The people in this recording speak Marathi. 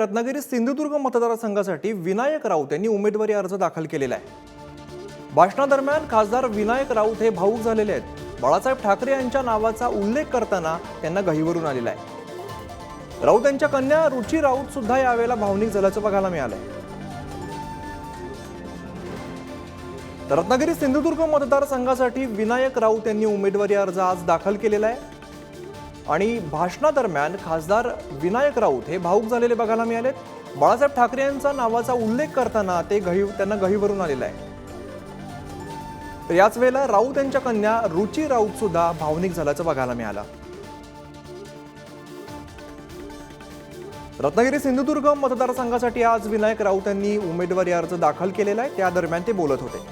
रत्नागिरी सिंधुदुर्ग मतदारसंघासाठी विनायक राऊत यांनी उमेदवारी अर्ज दाखल केलेला आहे. भाषणादरम्यान खासदार विनायक राऊत हे भाऊक झालेले आहेत. बाळासाहेब ठाकरे यांच्या नावाचा उल्लेख करताना त्यांना गहीवरून आलेला आहे. राऊत यांच्या कन्या रुची राऊत सुद्धा यावेळेला भावनिक झाल्याचं बघायला मिळालंय. रत्नागिरी सिंधुदुर्ग मतदारसंघासाठी विनायक राऊत यांनी उमेदवारी अर्ज आज दाखल केलेला आहे. आणि भाषणादरम्यान खासदार विनायक राऊत हे भाऊक झालेले बघायला मिळाले बाळासाहेब ठाकरे यांचा नावाचा उल्लेख करताना ते गही त्यांना गहीवरून आलेलं आहे. तर याच वेळेला राऊत यांच्या कन्या रुची राऊत सुद्धा भावनिक झाल्याचं बघायला मिळालं. रत्नागिरी सिंधुदुर्ग मतदारसंघासाठी आज विनायक राऊत यांनी उमेदवारी अर्ज दाखल केलेला आहे. त्या दरम्यान ते बोलत होते.